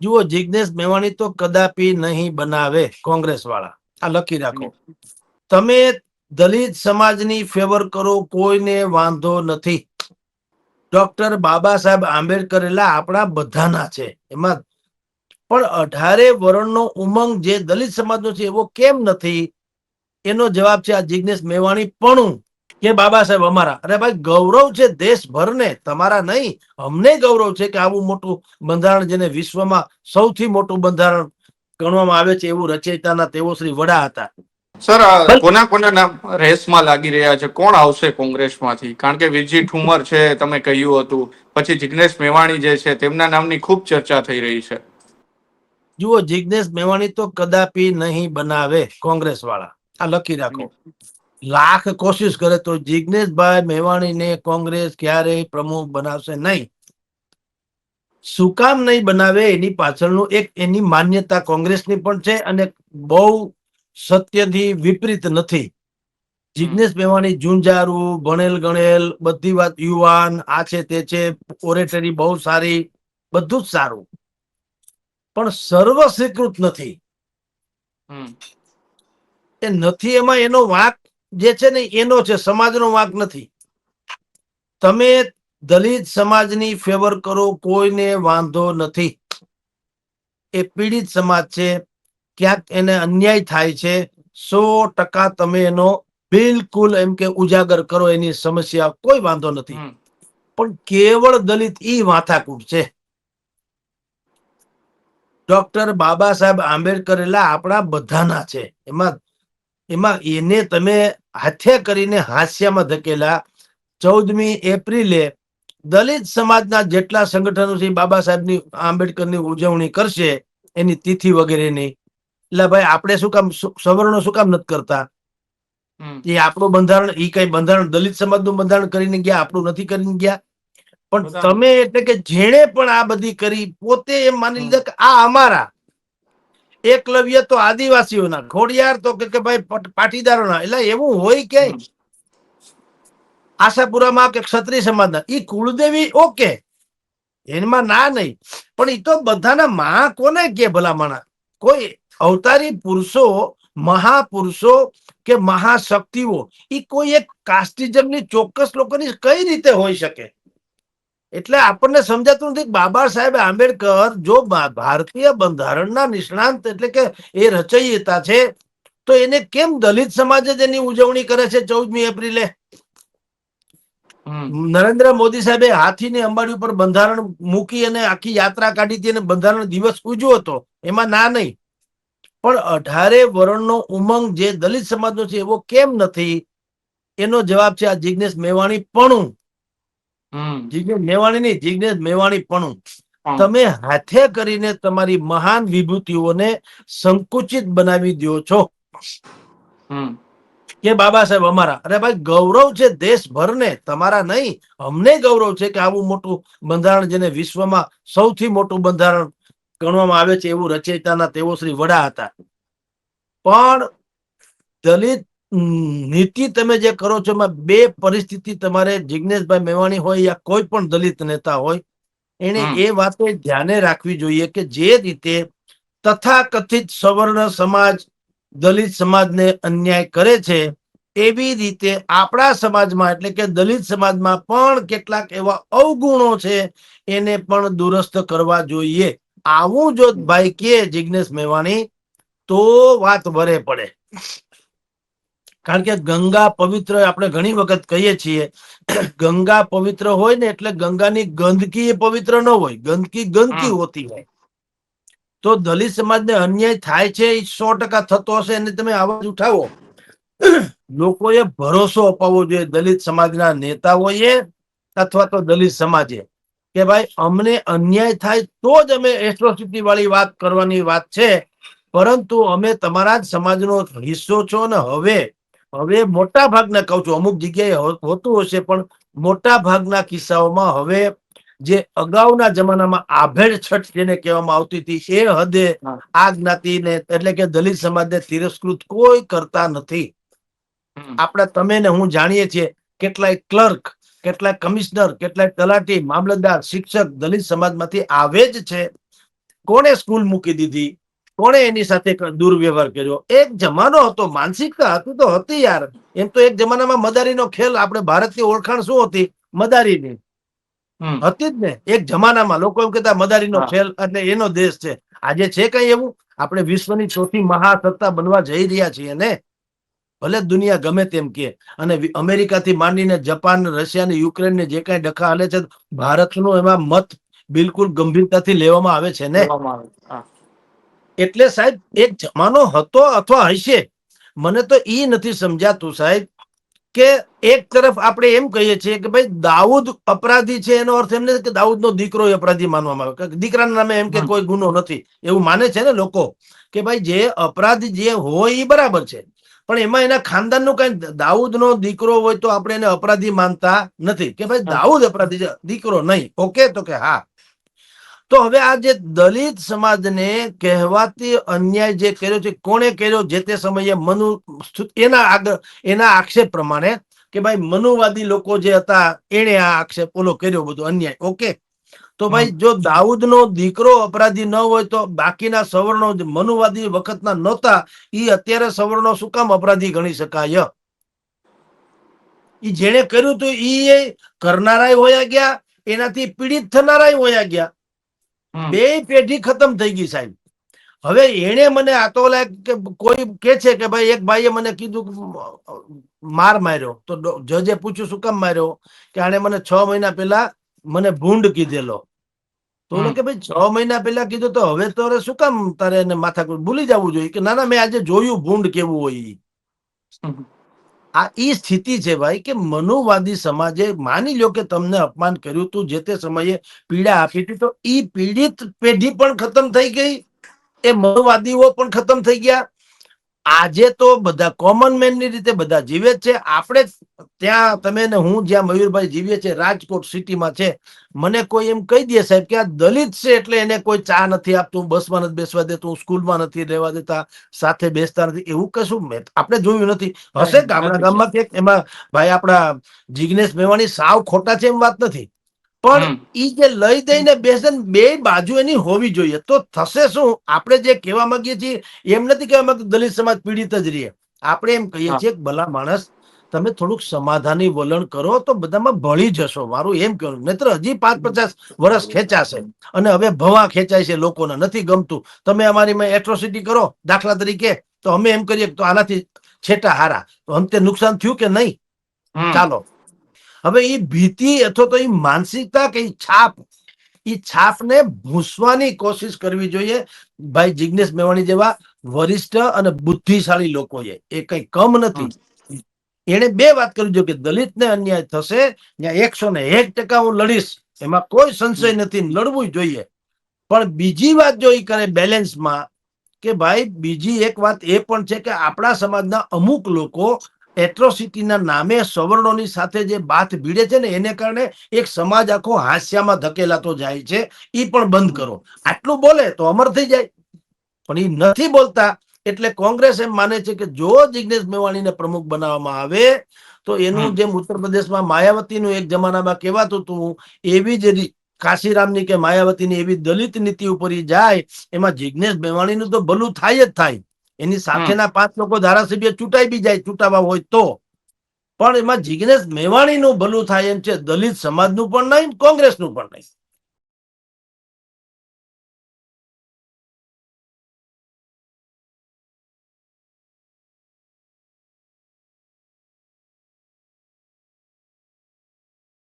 જુઓ જિજ્ઞેશ મેવાણી તો કદાપી નહીં બનાવે કોંગ્રેસ વાળા આ લખી રાખો. તમે દલિત સમાજની ફેવર કરો, કોઈને વાંધો નથી. ડોક્ટર બાબા સાહેબ આંબેડકર એટલે આપણા બધાના છે, એમાં પણ અઢારે વર્ણનો ઉમંગ જે દલિત સમાજનો છે, એવો કેમ નથી? એનો જવાબ છે આ જિજ્ઞેશ મેવાણી પણ કે બાબા સાહેબ અમારા. અરે ભાઈ ગૌરવ છે દેશભરને તમારા નહીં. અમને ગૌરવ છે કે આવું મોટું બંધારણ જેને વિશ્વમાં સૌથી મોટું બંધારણ ગણવામાં આવે છે એવું રચયિતાના તેઓ શ્રી વડા હતા. સર કોના કોના નામ રેસમાં લાગી રહ્યા છે? કોણ આવશે કોંગ્રેસમાંથી? કારણ કે વિરજી ઠુમર છે તમે કહ્યું હતું. પછી જિગ્નેશ મેવાણી જે છે તેમના નામની ખૂબ ચર્ચા થઈ રહી છે. જુઓ જિગ્નેશ મેવાણી તો કદાપી નહીં બનાવે કોંગ્રેસ વાળા આ લખી રાખો. લાખ કોશિશ કરે તો જિજ્ઞેશભાઈ મેવાણીને કોંગ્રેસ ક્યારેય પ્રમુખ બનાવશે નહીં. શું કામ નહીં બનાવે એની પાછળનું એક એની માન્યતા કોંગ્રેસની પણ છે અને બહુ સત્યથી વિપરીત નથી. જિજ્ઞેશ મેવાણી જુંજારું ભણેલ ગણેલ બધી વાત યુવાન આ છે તે છે ઓરેટરી બહુ સારી બધું જ સારું. પણ સર્વ સ્વીકૃત નથી. એ નથી એમાં એનો વાંક જે છે ને એનો છે સમાજનો વાંક નથી. તમે દલિત સમાજની ફેવર કરો કોઈને વાંધો નથી. એ પીડિત સમાજ છે ક્યાંક એને અન્યાય થાય છે સો ટકા તમે એનો બિલકુલ એમ કે ઉજાગર કરો એની સમસ્યા કોઈ વાંધો નથી. પણ કેવળ દલિત ઈ માથાકૂટ છે. ડોક્ટર બાબા સાહેબ આંબેડકર એટલે આપણા બધાના છે. એમાં એમાં એને તમે હાથે કરીને હાસ્યામાં ધકેલા ચૌદમી એપ્રિલે દલિત સમાજના જેટલા સંગઠનો છે બાબા સાહેબની આંબેડકરની ઉજવણી કરશે એની તિથિ વગેરેની. એટલે ભાઈ આપણે શું કામ સવર્ણો શું કામ નથી કરતા? એ આપણું બંધારણ એ કઈ બંધારણ દલિત સમાજનું બંધારણ કરીને ગયા આપણું નથી કરીને ગયા. પણ તમે એટલે કે જેણે પણ આ બધી કરી પોતે એમ માની લીધા કે આ અમારા. એકલવ્ય તો આદિવાસીઓના. ખોડિયાર તો કે ભાઈ પાટીદારોના. એટલે એવું હોય કે આશાપુરામાં કે ક્ષત્રિય સમાજના. એ કુળદેવી ઓકે. એમાં ના નહીં. પણ એ તો બધાના મહા કોને કે ભલામણા કોઈ અવતારી પુરુષો મહાપુરુષો કે મહાશક્તિઓ. એ કોઈ એક કાસ્ટિઝમની ચોક્કસ લોકોની કઈ રીતે હોઈ શકે? એટલે આપણને સમજાતું નથી બાબા સાહેબ આંબેડકર જો ભારતીય બંધારણના નિષ્ણાંત એટલે કે એ રચયિતા છે તો એને કેમ દલિત સમાજ જ એની ઉજવણી કરે છે ચૌદમી એપ્રિલે? નરેન્દ્ર મોદી સાહેબે હાથીની અંબાડી ઉપર બંધારણ મૂકી અને આખી યાત્રા કાઢી હતી અને બંધારણ દિવસ ઉજવ્યો હતો. એમાં ના નહીં. પણ અઢારે વર્ણનો ઉમંગ જે દલિત સમાજનો છે એવો કેમ નથી? એનો જવાબ છે આ જિજ્ઞેશ મેવાણી પણ હમ. મેવાણી નહીં જિજ્ઞેશ મેવાણી પણ. તમે હાથે કરીને તમારી મહાન વિભૂતિઓને સંકુચિત બનાવી દો છો. કે બાબા સાહેબ અમારા અરે ભાઈ ગૌરવ છે દેશભરને તમારા નહીં. અમને ગૌરવ છે કે આવું મોટું બંધારણ જેને વિશ્વમાં સૌથી મોટું બંધારણ ગણવામાં આવે છે એવું રચયિતાના તેઓ શ્રી વડા હતા. પણ દલિત નીતિ તમે જે કરો છો એમાં બે પરિસ્થિતિ તમારે જિજ્ઞેશભાઈ મેવાણી હોય યા કોઈ પણ દલિત નેતા હોય એને એ વાતો ધ્યાને રાખવી જોઈએ કે જે રીતે તથાકથિત સવર્ણ સમાજ દલિત સમાજને અન્યાય કરે છે એવી રીતે આપણા સમાજમાં એટલે કે દલિત સમાજમાં પણ કેટલાક એવા અવગુણો છે એને પણ દુરસ્ત કરવા જોઈએ. આવું જો ભાઈ કે જિજ્ઞેશ મેવાણી તો વાત વરે પડે. કારણ કે ગંગા પવિત્ર આપણે ઘણી વખત કહીએ છીએ ગંગા પવિત્ર હોય ને એટલે ગંગાની ગંદકી એ પવિત્ર ન હોય ગંદકી ગંદકી હોતી હોય. તો દલિત સમાજને અન્યાય થાય છે એ સો ટકા થતો હશે એને તમે અવાજ ઉઠાવો. લોકોએ ભરોસો અપાવવો જોઈએ દલિત સમાજના નેતાઓએ અથવા તો દલિત સમાજે કે ભાઈ અમને અન્યાય થાય તો જ અમે એટ્રોસિટી વાળી વાત કરવાની વાત છે પરંતુ અમે તમારા જ સમાજનો હિસ્સો છો ને હવે હવે મોટા ભાગના કહું છું અમુક જગ્યાએ હોતું હશે પણ મોટા ભાગના કિસ્સાઓમાં હવે જે અગાઉના જમાનામાં આભેડ છઠ જેને કહેવામાં આવતી હતી એ હદે આ જ્ઞાતિને એટલે કે દલિત સમાજને તિરસ્કૃત કોઈ કરતા નથી. આપણે તમે ને હું જાણીએ છીએ કેટલાય ક્લર્ક કેટલાય કમિશનર કેટલાય તલાટી મામલતદાર શિક્ષક દલિત સમાજમાંથી આવે જ છે. કોને સ્કૂલ મૂકી દીધી? કોણે એની સાથે દુર્વ્યવહાર કર્યો? એક જમાનો હતો માનસિકતા હતી તો હતી યાર. એમ તો એક જમાનામાં મદારીનો ખેલ આપણે ભારતની ઓળખાણ શું હતી? મદારીની. હતી જ ને. એક જમાનામાં લોકો એમ કહેતા મદારીનો ખેલ એટલે એનો દેશ છે. આજે છે કઈ એવું? આપણે વિશ્વની ચોથી મહાસત્તા બનવા જઈ રહ્યા છીએ ને? ભલે દુનિયા ગમે તેમ કે અને અમેરિકાથી માંડીને જપાન રશિયા ને યુક્રેન ને જે કાંઈ ડખા હાલે છે ભારતનો એમાં મત બિલકુલ ગંભીરતાથી લેવામાં આવે છે ને. એટલે સાહેબ એક જમાનો હતો અથવા હશે મને તો એ નથી સમજાતું સાહેબ કે એક તરફ આપણે એમ કહીએ છીએ કે ભાઈ દાઉદ અપરાધી છે એનો અર્થ એમ નથી કે દાઉદનો દીકરો અપરાધી માનવામાં આવે. કે દીકરાના નામે એમ કે કોઈ ગુનો નથી. એવું માને છે ને લોકો કે ભાઈ જે અપરાધી જે હોય એ બરાબર છે. પણ એમાં એના ખાનદાનનું કઈ દાઉદનો દીકરો હોય તો આપણે એને અપરાધી માનતા નથી. કે ભાઈ દાઉદ અપરાધી છે દીકરો નહીં. ઓકે તો કે હા. તો હવે આ જે દલિત સમાજને કહેવાતી અન્યાય જે કર્યો છે કોણે કર્યો? જે તે સમયે મનુ એના આગળ એના આક્ષેપ પ્રમાણે કે ભાઈ મનુવાદી લોકો જે હતા એણે આ આક્ષેપ ઓલો કર્યો બધો અન્યાય. ઓકે? તો ભાઈ જો દાઉદનો દીકરો અપરાધી ન હોય તો બાકીના સવર્ણો મનુવાદી વખતના નહોતા. એ અત્યારે સવર્ણો શું કામ અપરાધી ગણી શકાય? એ જેણે કર્યું તો એ કરનારાય હોયા ગયા એનાથી પીડિત થનારાય હોયા ગયા. બે પેઢી ખતમ થઈ ગઈ સાહેબ. હવે એને મને આ તો કે કોઈ કે છે કે ભાઈ એક ભાઈએ મને કીધું માર માર્યો. તો જજે પૂછ્યું શું કામ માર્યો? કે આણે મને છ મહિના પહેલા મને ભૂંડ કીધેલો. તો કે ભાઈ છ મહિના પહેલા કીધું તો હવે તો શું કામ તારે એને માથા ભૂલી જવું જોઈએ કે ના ના મેં આજે જોયું ભૂંડ કેવું હોય. આ ઈ સ્થિતિ છે ભાઈ કે મનુવાદી સમાજે માની લ્યો કે તમને અપમાન કર્યું તું જે તે સમયે પીડા આપી હતી, તો એ પીડિત પેઢી પણ ખતમ થઈ ગઈ, એ મનુવાદીઓ પણ ખતમ થઈ ગયા આજે તો બધા કોમન મેનની રીતે બધા જીવે છે. આપણે ત્યાં તમે ને હું જ્યાં મયુરભાઈ જીવીએ છીએ રાજકોટ સિટીમાં છે મને કોઈ એમ કહી દે સાહેબ કે આ દલિત છે એટલે એને કોઈ ચા નથી આપતું બસમાં નથી બેસવા દેતું સ્કૂલમાં નથી રહેવા દેતા સાથે બેસતા નથી એવું કશું મેં આપણે જોયું નથી. હશે ગામડા ગામમાં એમાં ભાઈ આપણા જિજ્ઞેશ મેવાણી સાવ ખોટા છે એમ વાત નથી. પણ. ઈ જે લઈ દઈને બેસે બે બાજુ એની હોવી જોઈએ. તો થશે શું? આપણે જે કહેવા માંગીએ છીએ એમ નથી કહેવા માંગતું દલિત સમાજ પીડિત જ રહીએ. આપણે એમ કહીએ છીએ કે ભલા માણસ તમે થોડુંક સમાધાની વલણ કરો તો બધામાં ભળી જશો. મારું એમ કહેવાનું. નહીતર હજી પાંચ પચાસ વર્ષ ખેંચાશે. અને હવે ભવા ખેંચાય છે લોકોને. નથી ગમતું. તમે અમારી એટ્રોસિટી કરો દાખલા તરીકે તો અમે એમ કરીએ તો આનાથી છેટા હારા. તો અંતે નુકસાન થયું કે નહીં? ચાલો. હવે એ ભીતિ અથવા તો એ માનસિકતા કે છાપ એ છાપને ભૂસવાની કોશિશ કરવી જોઈએ. ભાઈ જિજ્ઞેશ મેવાણી જેવા વરિષ્ઠ અને બુદ્ધિશાળી લોકોએ એ કઈ કમ નથી. એને બે વાત કરવી જોઈએ કે દલિતને અન્યાય થશે ત્યાં એકસો ને એક ટકા હું લડીશ. એમાં કોઈ સંશય નથી લડવું જોઈએ. પણ બીજી વાત જો એ કરે બેલેન્સમાં કે ભાઈ બીજી એક વાત એ પણ છે કે આપણા સમાજના અમુક લોકો એટ્રોસિટીના નામે સવર્ણોની સાથે જે બાથ ભીડે છે ને એને કારણે એક સમાજ આખો હાસ્યામાં ધકેલાતો જાય છે. એ પણ બંધ કરો. આટલું બોલે તો અમર થઈ જાય. પણ એ નથી બોલતા એટલે કોંગ્રેસ એમ માને છે કે જો જિગ્નેશ મેવાણીને પ્રમુખ બનાવવામાં આવે તો એનું જેમ ઉત્તર પ્રદેશમાં માયાવતીનું એક જમાનામાં કહેવાતું હતું એવી જ કાશીરામની કે માયાવતીની એવી દલિત નીતિ ઉપર જાય એમાં જિગ્નેશ મેવાણીનું તો ભલું થાય જ થાય. એની સાથેના પાંચ લોકો ધારાસભ્ય ચૂંટાઈ બી જાય ચૂંટાવા હોય તો. પણ એમાં જિજ્ઞેશ મેવાણીનું ભલું થાય એમ છે દલિત સમાજનું પણ નહીં કોંગ્રેસનું પણ નહીં.